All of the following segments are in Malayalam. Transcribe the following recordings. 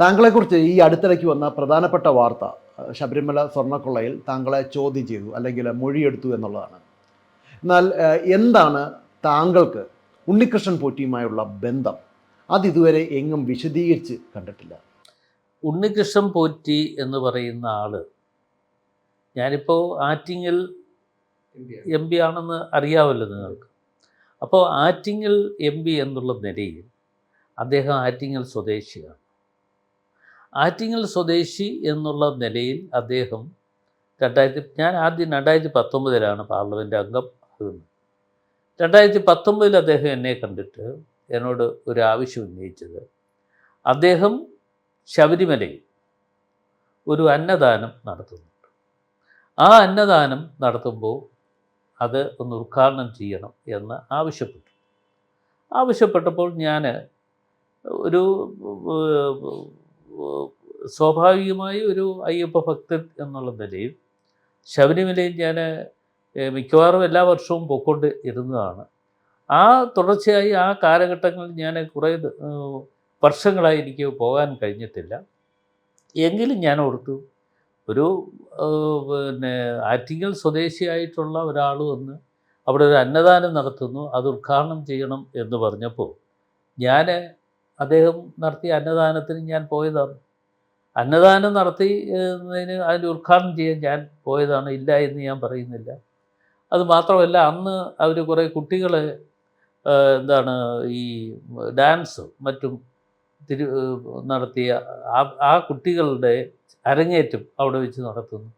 താങ്കളെക്കുറിച്ച് ഈ അടുത്തിടയ്ക്ക് വന്ന പ്രധാനപ്പെട്ട വാർത്ത ശബരിമല സ്വർണക്കൊള്ളയിൽ താങ്കളെ ചോദ്യം ചെയ്തു അല്ലെങ്കിൽ മൊഴിയെടുത്തു എന്നുള്ളതാണ്. എന്നാൽ എന്താണ് താങ്കൾക്ക് ഉണ്ണികൃഷ്ണൻ പോറ്റിയുമായുള്ള ബന്ധം? അത് ഇതുവരെ എങ്ങും വിശദീകരിച്ച് കണ്ടിട്ടില്ല. ഉണ്ണികൃഷ്ണൻ പോറ്റി എന്ന് പറയുന്ന ആൾ ഞാനിപ്പോൾ ആറ്റിങ്ങൽ എം പി ആണെന്ന് അറിയാമല്ലോ നിങ്ങൾക്ക്. അപ്പോൾ ആറ്റിങ്ങൽ എം പി എന്നുള്ള നിലയിൽ അദ്ദേഹം ആറ്റിങ്ങൽ സ്വദേശിയാണ്. ആറ്റിങ്ങൽ സ്വദേശി എന്നുള്ള നിലയിൽ അദ്ദേഹം രണ്ടായിരത്തി ഞാൻ ആദ്യം രണ്ടായിരത്തി പത്തൊമ്പതിലാണ് പാർലമെന്റ് അംഗം ആകുന്നത്. രണ്ടായിരത്തി പത്തൊമ്പതിൽ അദ്ദേഹം എന്നെ കണ്ടിട്ട് എന്നോട് ഒരു ആവശ്യം ഉന്നയിച്ചത് അദ്ദേഹം ശബരിമലയിൽ ഒരു അന്നദാനം നടത്തുന്നുണ്ട്. ആ അന്നദാനം നടത്തുമ്പോൾ അത് ഒന്ന് ഉദ്ഘാടനം ചെയ്യണം എന്ന് ആവശ്യപ്പെട്ടു. ആവശ്യപ്പെട്ടപ്പോൾ ഞാൻ ഒരു സ്വാഭാവികമായി ഒരു അയ്യപ്പ ഭക്തൻ എന്നുള്ള നിലയിൽ ശബരിമലയിൽ ഞാൻ മിക്കവാറും എല്ലാ വർഷവും പൊക്കൊണ്ട് ഇരുന്നതാണ്. ആ തുടർച്ചയായി ആ കാലഘട്ടങ്ങളിൽ ഞാൻ കുറേ വർഷങ്ങളായി എനിക്ക് പോകാൻ കഴിഞ്ഞിട്ടില്ല. എങ്കിലും ഞാൻ ഓർത്തു ഒരു പിന്നെ ആറ്റിങ്ങൽ സ്വദേശിയായിട്ടുള്ള ഒരാൾ വന്ന് അവിടെ ഒരു അന്നദാനം നടത്തുന്നു അത് ഉദ്ഘാടനം ചെയ്യണം എന്ന് പറഞ്ഞപ്പോൾ ഞാൻ അദ്ദേഹം നടത്തിയ അന്നദാനത്തിന് ഞാൻ പോയതാണ്. അന്നദാനം നടത്തി അതിന്റെ ഉദ്ഘാടനം ചെയ്യാൻ ഞാൻ പോയതാണ്. ഇല്ല എന്ന് ഞാൻ പറയുന്നില്ല. അത് മാത്രമല്ല അന്ന് അവർ കുറേ കുട്ടികളെ എന്താണ് ഈ ഡാൻസ് മറ്റും തിരു നടത്തിയ ആ ആ കുട്ടികളുടെ അരങ്ങേറ്റം അവിടെ വെച്ച് നടത്തുന്നു.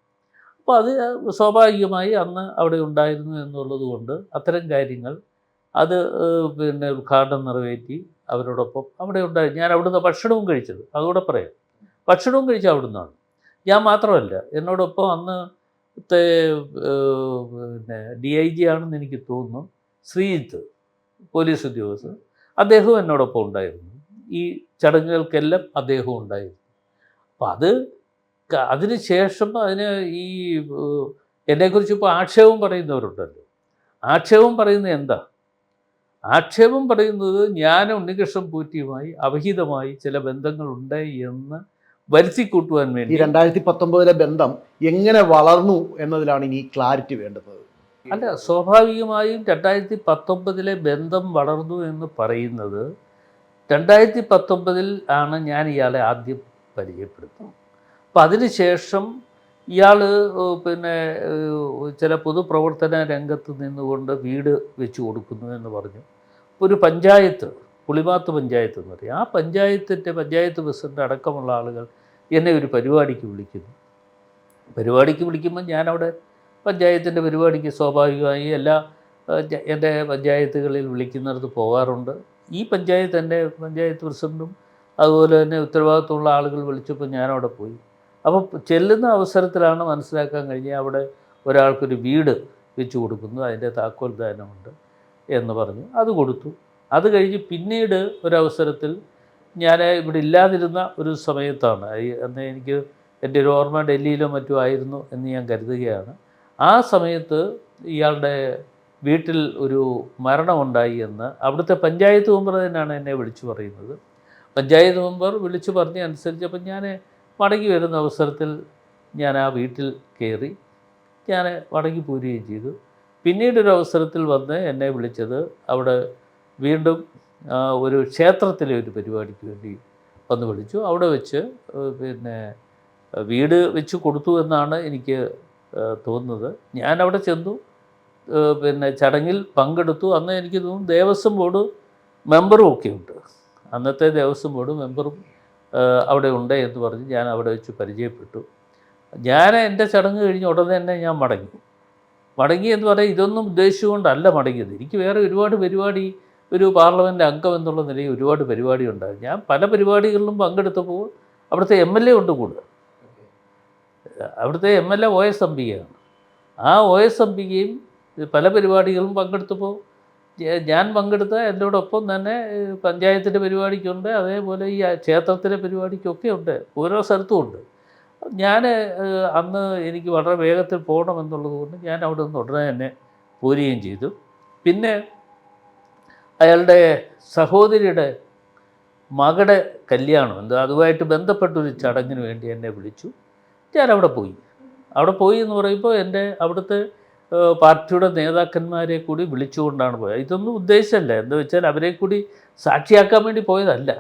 അപ്പോൾ അത് സ്വാഭാവികമായി അന്ന് അവിടെ ഉണ്ടായിരുന്നു എന്നുള്ളത് കൊണ്ട് അത്തരം കാര്യങ്ങൾ അത് പിന്നെ ഉദ്ഘാടനം നിറവേറ്റി അവരോടൊപ്പം അവിടെ ഉണ്ടായി. ഞാൻ അവിടുന്ന് ഭക്ഷണവും കഴിച്ചത്. അതുകൂടെ പറയാം. ഭക്ഷണവും കഴിച്ച അവിടുന്നാണ്. ഞാൻ മാത്രമല്ല എന്നോടൊപ്പം അന്ന് പിന്നെ ഡി ഐ ജി ആണെന്ന് എനിക്ക് തോന്നുന്നു ശ്രീജിത്ത് പോലീസ് ഉദ്യോഗസ്ഥൻ അദ്ദേഹവും എന്നോടൊപ്പം ഉണ്ടായിരുന്നു. ഈ ചടങ്ങുകൾക്കെല്ലാം അദ്ദേഹവും ഉണ്ടായിരുന്നു. അപ്പം അത് അതിന് ശേഷം അതിന് ഈ എന്നെക്കുറിച്ച് ഇപ്പോൾ ആക്ഷേപം പറയുന്നവരുണ്ടല്ലോ. ആക്ഷേപം പറയുന്നത് എന്താ? ആക്ഷേപം പറയുന്നത് ഞാൻ ഉണ്ണികൃഷ്ണൻ പൂറ്റിയുമായി അവഹിതമായി ചില ബന്ധങ്ങളുണ്ട് എന്ന് വരുത്തിക്കൂട്ടുവാൻ കൂട്ടുവാൻ വേണ്ടി. രണ്ടായിരത്തി പത്തൊമ്പതിലെ ബന്ധം എങ്ങനെ വളർന്നു എന്നതിലാണ് ഇനി ക്ലാരിറ്റി വേണ്ടത്. അല്ല സ്വാഭാവികമായും രണ്ടായിരത്തി പത്തൊമ്പതിലെ ബന്ധം വളർന്നു എന്ന് പറയുന്നത് രണ്ടായിരത്തി പത്തൊമ്പതിൽ ആണ് ഞാൻ ഇയാളെ ആദ്യം പരിചയപ്പെടുത്തുന്നത്. അപ്പം അതിനുശേഷം ഇയാൾ പിന്നെ ചില പൊതുപ്രവർത്തന രംഗത്ത് നിന്നുകൊണ്ട് വീട് വെച്ചു കൊടുക്കുന്നു എന്ന് പറഞ്ഞു. ഒരു പഞ്ചായത്ത് പുളിമാത്ത് പഞ്ചായത്ത് എന്ന് പറയും. ആ പഞ്ചായത്തിന്റെ പഞ്ചായത്ത് പ്രസിഡന്റ് അടക്കമുള്ള ആളുകൾ എന്നെ ഒരു പരിപാടിക്ക് വിളിക്കുന്നു. പരിപാടിക്ക് വിളിക്കുമ്പോൾ ഞാനവിടെ പഞ്ചായത്തിന്റെ പരിപാടിക്ക് സ്വാഭാവികമായി എല്ലാ എന്റെ പഞ്ചായത്തുകളിൽ വിളിക്കുന്നിടത്ത് പോകാറുണ്ട്. ഈ പഞ്ചായത്ത് എന്റെ പഞ്ചായത്ത് പ്രസിഡന്റും അതുപോലെ തന്നെ ഉത്തരവാദിത്തമുള്ള ആളുകൾ വിളിച്ചപ്പോൾ ഞാനവിടെ പോയി. അപ്പോൾ ചെല്ലുന്ന അവസരത്തിലാണ് മനസ്സിലാക്കാൻ കഴിഞ്ഞാൽ അവിടെ ഒരാൾക്കൊരു വീട് വെച്ച് കൊടുക്കുന്നു അതിന്റെ താക്കോൽ ദാനമുണ്ട് എന്ന് പറഞ്ഞു. അത് കൊടുത്തു. അത് കഴിഞ്ഞ് പിന്നീട് ഒരവസരത്തിൽ ഞാൻ ഇവിടെ ഇല്ലാതിരുന്ന ഒരു സമയത്താണ്. അന്ന് എനിക്ക് എന്റെ ഒരു ഓർമ്മ ഡൽഹിയിലോ മറ്റോ ആയിരുന്നു എന്ന് ഞാൻ കരുതുകയാണ്. ആ സമയത്ത് ഇയാളുടെ വീട്ടിൽ ഒരു മരണമുണ്ടായി എന്ന് അവിടുത്തെ പഞ്ചായത്ത് മെമ്പർ തന്നെയാണ് എന്നെ വിളിച്ചു പറയുന്നത്. പഞ്ചായത്ത് മെമ്പർ വിളിച്ചു പറഞ്ഞ അനുസരിച്ച് അപ്പം ഞാൻ മടങ്ങി വരുന്ന അവസരത്തിൽ ഞാൻ ആ വീട്ടിൽ കയറി ഞാൻ മടങ്ങി പോരുകയും ചെയ്തു. പിന്നീടൊരു അവസരത്തിൽ വന്ന് എന്നെ വിളിച്ചത് അവിടെ വീണ്ടും ഒരു ക്ഷേത്രത്തിലെ ഒരു പരിപാടിക്ക് വേണ്ടി വന്ന് വിളിച്ചു. അവിടെ വെച്ച് പിന്നെ വീട് വെച്ച് കൊടുത്തു എന്നാണ് എനിക്ക് തോന്നുന്നത്. ഞാൻ അവിടെ ചെന്നു പിന്നെ ചടങ്ങിൽ പങ്കെടുത്തു. അന്ന് എനിക്ക് തോന്നുന്നു ദേവസ്വം ബോർഡ് മെമ്പറും ഒക്കെ ഉണ്ട്. അന്നത്തെ ദേവസ്വം ബോർഡ് മെമ്പറും അവിടെ ഉണ്ട് എന്ന് പറഞ്ഞ് ഞാൻ അവിടെ വെച്ച് പരിചയപ്പെട്ടു. ഞാൻ എന്റെ ചടങ്ങ് കഴിഞ്ഞ് ഉടനെ തന്നെ ഞാൻ മടങ്ങി. മടങ്ങി എന്ന് പറയാൻ ഇതൊന്നും ഉദ്ദേശിച്ചുകൊണ്ടല്ല മടങ്ങിയത്. എനിക്ക് വേറെ ഒരുപാട് പരിപാടി ഒരു പാർലമെന്റ് അംഗം എന്നുള്ള നിലയിൽ ഒരുപാട് പരിപാടി ഉണ്ടായിരുന്നു ഞാൻ പല പരിപാടികളിലും പങ്കെടുത്തപ്പോൾ അവിടുത്തെ എം എൽ എ ഉണ്ട് കൂടെ. അവിടുത്തെ M L A O S M പിയാണ് ആ ഒ എസ് എം പിയും പല പരിപാടികളും പങ്കെടുത്തപ്പോൾ ഞാൻ പങ്കെടുത്ത എന്നോടൊപ്പം തന്നെ പഞ്ചായത്തിന്റെ പരിപാടിക്കുണ്ട്. അതേപോലെ ഈ ക്ഷേത്രത്തിലെ പരിപാടിക്കൊക്കെ ഉണ്ട്. ഓരോ സ്ഥലത്തും ഉണ്ട്. ഞാൻ അന്ന് എനിക്ക് വളരെ വേഗത്തിൽ പോകണമെന്നുള്ളത് കൊണ്ട് ഞാൻ അവിടെ നിന്ന് ഉടനെ തന്നെ പോരുകയും ചെയ്തു. പിന്നെ അയാളുടെ സഹോദരിയുടെ മകളുടെ കല്യാണം എന്താ അതുമായിട്ട് ബന്ധപ്പെട്ടൊരു ചടങ്ങിന് വേണ്ടി എന്നെ വിളിച്ചു. ഞാൻ അവിടെ പോയി. അവിടെ പോയി എന്ന് പറയുമ്പോൾ എന്റെ അവിടുത്തെ പാർട്ടിയുടെ നേതാക്കന്മാരെ കൂടി വിളിച്ചുകൊണ്ടാണ് പോയത്. ഇതൊന്നും ഉദ്ദേശമല്ല എന്താ വെച്ചാൽ അവരെ കൂടി സാക്ഷിയാക്കാൻ വേണ്ടി പോയതല്ല.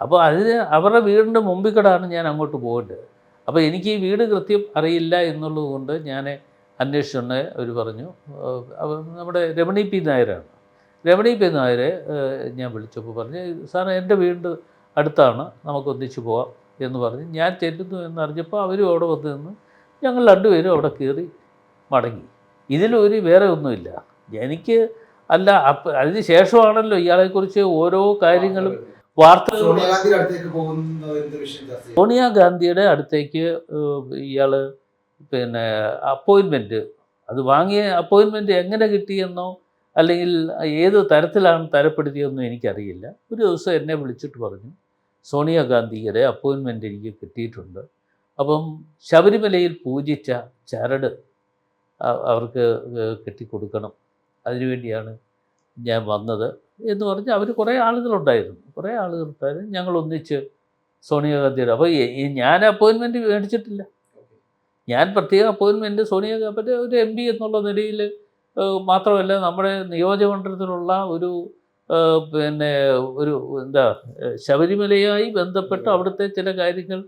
അപ്പോൾ അതിന് അവരുടെ വീടിന്റെ മുമ്പിൽ കൂടാണ് ഞാൻ അങ്ങോട്ട് പോകേണ്ടത്. അപ്പോൾ എനിക്ക് ഈ വീട് കൃത്യം അറിയില്ല എന്നുള്ളത് കൊണ്ട് ഞാൻ അന്വേഷിച്ചുണ്ട് അവർ പറഞ്ഞു. നമ്മുടെ രമണി പി നായരാണ്. രമണി പി നായരെ ഞാൻ വിളിച്ചപ്പോൾ പറഞ്ഞു സാറേ എന്റെ വീട് അടുത്താണ്. നമുക്ക് ഒന്നിച്ച് പോവാം എന്ന് പറഞ്ഞ്. ഞാൻ ചെല്ലുന്നു എന്നറിഞ്ഞപ്പോൾ അവരും അവിടെ വന്നു നിന്ന് ഞങ്ങൾ രണ്ടുപേരും അവിടെ കയറി മടങ്ങി. ഇതിലൊരു വേറെ ഒന്നുമില്ല. എനിക്ക് അല്ല അപ്പം അതിന് ശേഷമാണല്ലോ ഇയാളെക്കുറിച്ച് ഓരോ കാര്യങ്ങളും വാർത്തകൾ സോണിയാഗാന്ധിയുടെ അടുത്തേക്ക് ഇയാൾ പിന്നെ അപ്പോയിൻമെന്റ് അത് വാങ്ങിയ അപ്പോയിൻമെന്റ് എങ്ങനെ കിട്ടിയെന്നോ അല്ലെങ്കിൽ ഏത് തരത്തിലാണ് തരപ്പെടുത്തിയെന്നോ എനിക്കറിയില്ല. ഒരു ദിവസം എന്നെ വിളിച്ചിട്ട് പറഞ്ഞു സോണിയാഗാന്ധിയുടെ അപ്പോയിൻമെന്റ് എനിക്ക് കിട്ടിയിട്ടുണ്ട്. അപ്പം ശബരിമലയിൽ പൂജിച്ച ചരട് അവർക്ക് കെട്ടിക്കൊടുക്കണം. അതിനുവേണ്ടിയാണ് ഞാൻ വന്നത് എന്ന് പറഞ്ഞ് അവർ കുറേ ആളുകളുണ്ടായിരുന്നു. കുറേ ആളുകൾ ആളുകളുണ്ടായിരുന്നു. ഞങ്ങൾ ഒന്നിച്ച് സോണിയാഗാന്ധിയുടെ അപ്പോൾ ഞാൻ അപ്പോയിൻമെന്റ് മേടിച്ചിട്ടില്ല. ഞാൻ പ്രത്യേക അപ്പോയിൻമെന്റ് സോണിയാഗാന്ധി ഒരു എം പി എന്നുള്ള നിലയിൽ മാത്രമല്ല നമ്മുടെ നിയോജകമണ്ഡലത്തിലുള്ള ഒരു പിന്നെ ഒരു എന്താ ശബരിമലയായി ബന്ധപ്പെട്ട് അവിടുത്തെ ചില കാര്യങ്ങൾ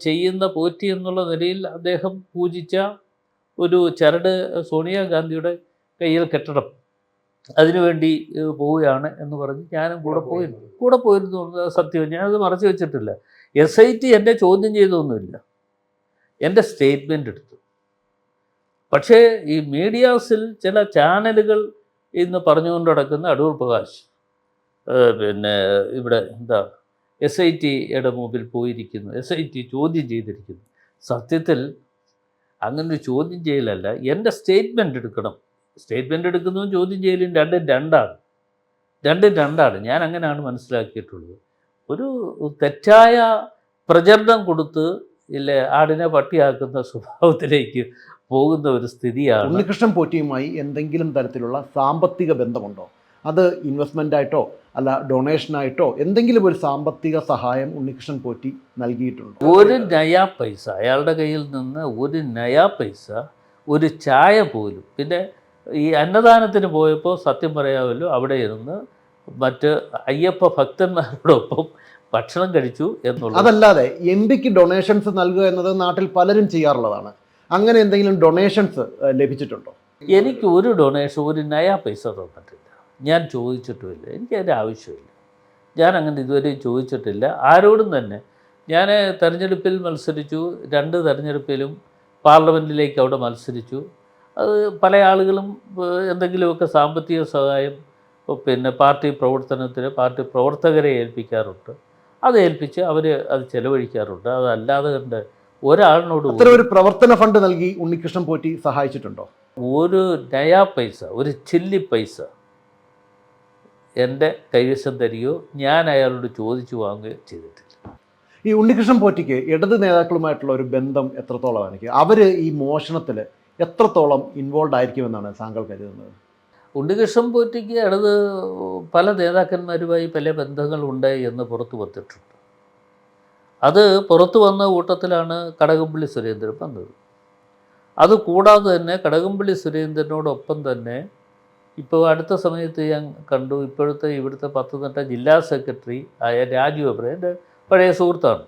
ചെയ്യുന്ന പോറ്റി എന്നുള്ള നിലയിൽ അദ്ദേഹം പൂജിച്ച ഒരു ചരട് സോണിയാഗാന്ധിയുടെ കയ്യിൽ കെട്ടണം അതിനുവേണ്ടി പോവുകയാണ് എന്ന് പറഞ്ഞ് ഞാനും കൂടെ പോയിരുന്നു. കൂടെ പോയിരുന്നു സത്യം ഞാനത് മറച്ചു വെച്ചിട്ടില്ല. എസ് ഐ ടി എന്നെ ചോദ്യം ചെയ്തൊന്നുമില്ല. എന്റെ സ്റ്റേറ്റ്മെന്റ് എടുത്തു. പക്ഷേ ഈ മീഡിയാസിൽ ചില ചാനലുകൾ ഇന്ന് പറഞ്ഞുകൊണ്ട് നടക്കുന്ന അടൂർ പ്രകാശ് പിന്നെ ഇവിടെ എന്താ എസ് ഐ ടിയുടെ മുമ്പിൽ പോയിരിക്കുന്നു. എസ് ഐ ടി ചോദ്യം ചെയ്തിരിക്കുന്നു. സത്യത്തിൽ അങ്ങനെ ഒരു ചോദ്യം ചെയ്യലല്ല. എന്റെ സ്റ്റേറ്റ്മെന്റ് എടുക്കണം. സ്റ്റേറ്റ്മെന്റ് എടുക്കുന്നതും ചോദ്യം ചെയ്യലും രണ്ടും രണ്ടാണ്. രണ്ടും രണ്ടാണ്. ഞാൻ അങ്ങനെയാണ് മനസ്സിലാക്കിയിട്ടുള്ളത്. ഒരു തെറ്റായ പ്രചരണം കൊടുത്ത് ഇല്ല ആടിനെ പട്ടിയാക്കുന്ന സ്വഭാവത്തിലേക്ക് പോകുന്ന ഒരു സ്ഥിതിയാണ് ഉണ്ണികൃഷ്ണൻ പോറ്റിയുമായി എന്തെങ്കിലും തരത്തിലുള്ള സാമ്പത്തിക ബന്ധമുണ്ടോ? അത് ഇൻവെസ്റ്റ്മെന്റ് ആയിട്ടോ അല്ല ഡൊണേഷനായിട്ടോ എന്തെങ്കിലും ഒരു സാമ്പത്തിക സഹായം ഉണ്ണികൃഷ്ണൻ പോറ്റി നൽകിയിട്ടുണ്ട്. ഒരു നയാ പൈസ അയാളുടെ കയ്യിൽ നിന്ന് ഒരു നയാ പൈസ ഒരു ചായ പോലും. പിന്നെ ഈ അന്നദാനത്തിന് പോയപ്പോൾ സത്യം പറയാമല്ലോ അവിടെ ഇരുന്ന് മറ്റ് അയ്യപ്പ ഭക്തന്മാരോടൊപ്പം ഭക്ഷണം കഴിച്ചു എന്നുള്ളത്. അതല്ലാതെ എം പിക്ക് ഡൊണേഷൻസ് നൽകുക എന്നത് നാട്ടിൽ പലരും ചെയ്യാറുള്ളതാണ്. അങ്ങനെ എന്തെങ്കിലും ഡൊണേഷൻസ് ലഭിച്ചിട്ടുണ്ടോ? എനിക്ക് ഒരു ഡൊണേഷൻ ഒരു നയാ പൈസ തന്നിട്ടില്ല. ഞാൻ ചോദിച്ചിട്ടുമില്ല. എനിക്ക് അതിന്റെ ആവശ്യമില്ല. ഞാൻ അങ്ങനെ ഇതുവരെ ചോദിച്ചിട്ടില്ല. ആരോടും തന്നെ ഞാൻ തെരഞ്ഞെടുപ്പിൽ മത്സരിച്ചു. രണ്ട് തെരഞ്ഞെടുപ്പിലും പാർലമെന്റിലേക്ക് അവിടെ മത്സരിച്ചു. അത് പല ആളുകളും എന്തെങ്കിലുമൊക്കെ സാമ്പത്തിക സഹായം പിന്നെ പാർട്ടി പ്രവർത്തനത്തിന് പാർട്ടി പ്രവർത്തകരെ ഏൽപ്പിക്കാറുണ്ട്. അത് ഏൽപ്പിച്ച് അവർ അത് ചെലവഴിക്കാറുണ്ട്. അതല്ലാതെ കണ്ട് ഒരാളിനോട് ഒരു പ്രവർത്തന ഫണ്ട് നൽകി ഉണ്ണികൃഷ്ണൻ പോറ്റി സഹായിച്ചിട്ടുണ്ടോ? ഒരു നയാ പൈസ ഒരു ചില്ലി പൈസ എന്റെ കൈവശം തരികയോ ഞാൻ അയാളോട് ചോദിച്ചു വാങ്ങുകയോ ചെയ്തിട്ടില്ല. ഈ ഉണ്ണികൃഷ്ണൻ പോറ്റിക്ക് ഇടത് നേതാക്കളുമായിട്ടുള്ള ഒരു ബന്ധം എത്രത്തോളമാണ്? എനിക്ക് അവർ ഈ മോഷണത്തിൽ എത്രത്തോളം ഇൻവോൾവ് ആയിരിക്കുമെന്നാണ് താങ്കൾ കരുതുന്നത്? ഉണ്ണികൃഷ്ണൻ പോറ്റിക്ക് ഇടത് പല നേതാക്കന്മാരുമായി പല ബന്ധങ്ങളുണ്ട് എന്ന് പുറത്തു വന്നിട്ടുണ്ട്. അത് പുറത്തു വന്ന കൂട്ടത്തിലാണ് കടകംപള്ളി സുരേന്ദ്രൻ വന്നത്. അത് കൂടാതെ തന്നെ കടകംപള്ളി സുരേന്ദ്രനോടൊപ്പം തന്നെ ഇപ്പോൾ അടുത്ത സമയത്ത് ഞാൻ കണ്ടു ഇപ്പോഴത്തെ ഇവിടുത്തെ പത്തനംതിട്ട ജില്ലാ സെക്രട്ടറി ആയ രാജു അബ്രേ എന്റെ പഴയ സുഹൃത്താണ്.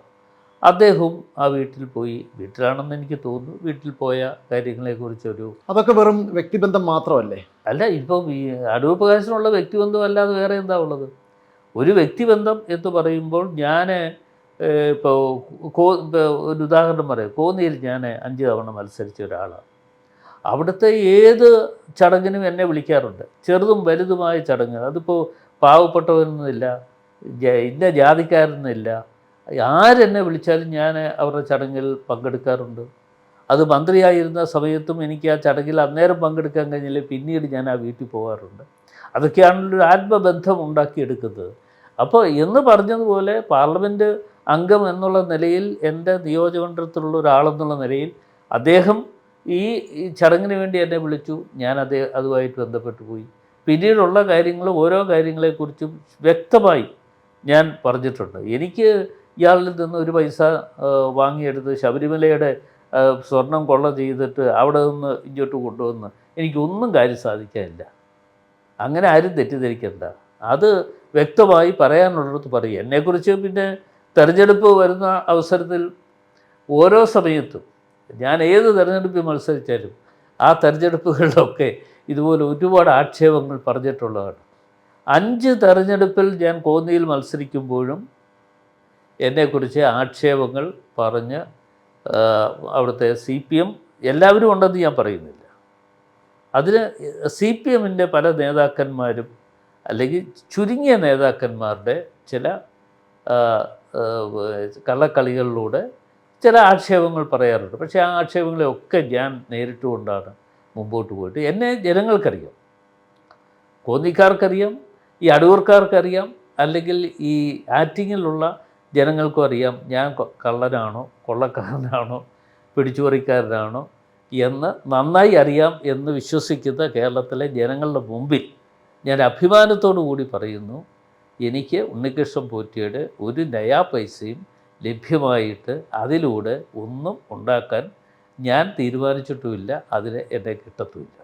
അദ്ദേഹവും ആ വീട്ടിൽ പോയി വീട്ടിലാണെന്ന് എനിക്ക് തോന്നുന്നു വീട്ടിൽ പോയ കാര്യങ്ങളെക്കുറിച്ചൊരു അതൊക്കെ വെറും വ്യക്തിബന്ധം മാത്രമല്ലേ? അല്ല ഇപ്പം ഈ അടൂർ പ്രകാശിനുള്ള വ്യക്തിബന്ധം അല്ലാതെ വേറെ എന്താ ഉള്ളത്? ഒരു വ്യക്തിബന്ധം എന്ന് പറയുമ്പോൾ ഞാൻ ഇപ്പോൾ കോ ഒരു ഉദാഹരണം പറയാം. കോന്നിയിൽ ഞാൻ അഞ്ച് തവണ മത്സരിച്ച ഒരാളാണ്. അവിടുത്തെ ഏത് ചടങ്ങിനും എന്നെ വിളിക്കാറുണ്ട്. ചെറുതും വലുതുമായ ചടങ്ങ്. അതിപ്പോൾ പാവപ്പെട്ടവരൊന്നുമില്ല ഇന്ന ജാതിക്കാരൊന്നുമില്ല ആരെന്നെ വിളിച്ചാലും ഞാൻ അവരുടെ ചടങ്ങിൽ പങ്കെടുക്കാറുണ്ട്. അത് മന്ത്രിയായിരുന്ന സമയത്തും എനിക്ക് ആ ചടങ്ങിൽ അന്നേരം പങ്കെടുക്കാൻ കഴിഞ്ഞില്ല. പിന്നീട് ഞാൻ ആ വീട്ടിൽ പോകാറുണ്ട്. അതൊക്കെയാണല്ലോ ഒരു ആത്മബന്ധം ഉണ്ടാക്കിയെടുക്കുന്നത്. അപ്പോൾ എന്ന് പറഞ്ഞതുപോലെ പാർലമെന്റ് അംഗം എന്നുള്ള നിലയിൽ എന്റെ നിയോജകമണ്ഡലത്തിലുള്ള ഒരാളെന്നുള്ള നിലയിൽ അദ്ദേഹം ഈ ചടങ്ങിന് വേണ്ടി എന്നെ വിളിച്ചു. ഞാൻ അത് അതുമായിട്ട് ബന്ധപ്പെട്ടു പോയി. പിന്നീടുള്ള കാര്യങ്ങൾ ഓരോ കാര്യങ്ങളെക്കുറിച്ചും വ്യക്തമായി ഞാൻ പറഞ്ഞിട്ടുണ്ട്. എനിക്ക് ഇയാളിൽ നിന്ന് ഒരു പൈസ വാങ്ങിയെടുത്ത് ശബരിമലയുടെ സ്വർണം കൊള്ള ചെയ്തിട്ട് അവിടെ നിന്ന് ഇങ്ങോട്ട് കൊണ്ടുവന്ന് എനിക്കൊന്നും കാര്യം സാധിക്കാനില്ല. അങ്ങനെ ആരും തെറ്റിദ്ധരിക്കണ്ട. അത് വ്യക്തമായി പറയാനുള്ളിടത്ത് പറയും. എന്നെക്കുറിച്ച് പിന്നെ തെരഞ്ഞെടുപ്പ് വരുന്ന അവസരത്തിൽ ഓരോ സമയത്തും ഞാൻ ഏത് തെരഞ്ഞെടുപ്പിൽ മത്സരിച്ചാലും ആ തെരഞ്ഞെടുപ്പുകളിലൊക്കെ ഇതുപോലെ ഒരുപാട് ആക്ഷേപങ്ങൾ പറഞ്ഞിട്ടുള്ളതാണ്. അഞ്ച് തെരഞ്ഞെടുപ്പിൽ ഞാൻ കോന്നിയിൽ മത്സരിക്കുമ്പോഴും എന്നെക്കുറിച്ച് ആക്ഷേപങ്ങൾ പറഞ്ഞ് അവിടുത്തെ സി പി എം എല്ലാവരും ഉണ്ടെന്ന് ഞാൻ പറയുന്നില്ല. അതിന് സി പി എമ്മിന്റെ പല നേതാക്കന്മാരും അല്ലെങ്കിൽ ചുരുങ്ങിയ നേതാക്കന്മാരുടെ ചില കള്ളക്കളികളിലൂടെ ചില ആക്ഷേപങ്ങൾ പറയാറുണ്ട്. പക്ഷേ ആ ആക്ഷേപങ്ങളെയൊക്കെ ഞാൻ നേരിട്ടുകൊണ്ടാണ് മുമ്പോട്ട് പോയിട്ട്. എന്നെ ജനങ്ങൾക്കറിയാം. കോന്നിക്കാർക്കറിയാം ഈ അടൂർക്കാർക്കറിയാം അല്ലെങ്കിൽ ഈ ആറ്റിങ്ങിലുള്ള ജനങ്ങൾക്കും അറിയാം ഞാൻ കള്ളനാണോ കൊള്ളക്കാരനാണോ പിടിച്ചുപറിക്കാരനാണോ എന്ന് നന്നായി അറിയാം എന്ന് വിശ്വസിക്കുന്ന കേരളത്തിലെ ജനങ്ങളുടെ മുമ്പിൽ ഞാൻ അഭിമാനത്തോടു കൂടി പറയുന്നു എനിക്ക് ഉണ്ണികൃഷ്ണൻ പോറ്റിയുടെ ഒരു നയാ പൈസയും ലഭ്യമായിട്ട് അതിലൂടെ ഒന്നും ഉണ്ടാക്കാൻ ഞാൻ തീരുമാനിച്ചിട്ടുമില്ല അതിന് എന്നെ കിട്ടത്തുമില്ല.